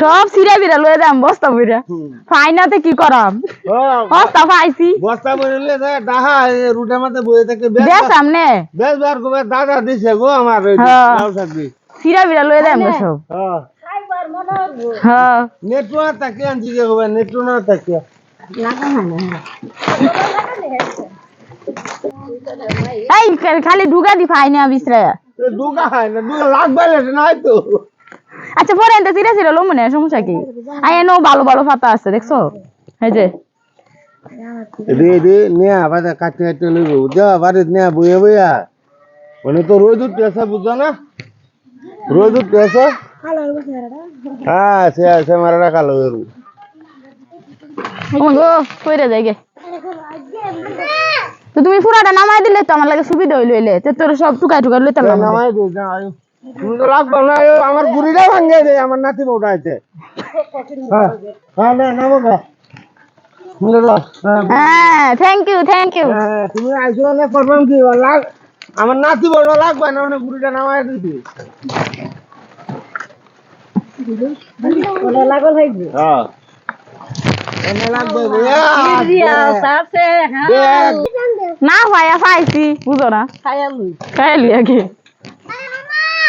সব সিরা বিরা লয়ে দাম বস্তা বইরা ফাইনাতে কি করাম? বস্তা পাইছি বস্তা বইলে ডাহা রুটের মধ্যে বয়ে থাকে বেশ সামনে। বেশ বার করে দাদা দিছে গো আমার ওই হ্যাঁ। সিরা বিরা লয়ে দাম গো সব। হ্যাঁ। নেটওয়ার্ক থাকে আনছি গো নেটওয়ার্ক থাকে এই খালি ঢুকা দি ফাইনা বিসরা দুগা হয় না দুগা লাগবে না হয়তো আচ্ছা পরে এনতে সিরা সিরা লো মনে হয়, সমস্যা কি? আই এনো ভালো ভালো পাতা আছে দেখছ? এই যে। রে রে নিয়া বাদা কাটতে কাটতে লইব। যা বাড়ি নিয়া বইয়া বইয়া। মানে তো রোজ উঠতে বুঝছ না? রোজ উঠতে হ্যাঁ সে সে মারা কালো এরু ও গো কইরা যাই গে তো তুমি পুরাটা নামাই দিলে তো আমার লাগে সুবিধা হইল এলে। তো তোর সব টুকাই টুকাই লইতাম না নামাই দে যা তুমি তো লাগবে না আমার বুড়িটা ভাঙিয়ে দে আমার নাতি বউটা আছে হ্যাঁ হ্যাঁ না নামো লো, হ্যাঁ, হ্যাঁ থ্যাংক ইউ থ্যাংক ইউ হ্যাঁ, তুমি আইসো না করবাম কি লাগ আমার নাতি বউটা লাগবে না মানে বুড়িটা নামাই দিছি হ্যাঁ এনে লাগবে না ভাইয়া পাইছি বুঝো না। খাইলি আগে।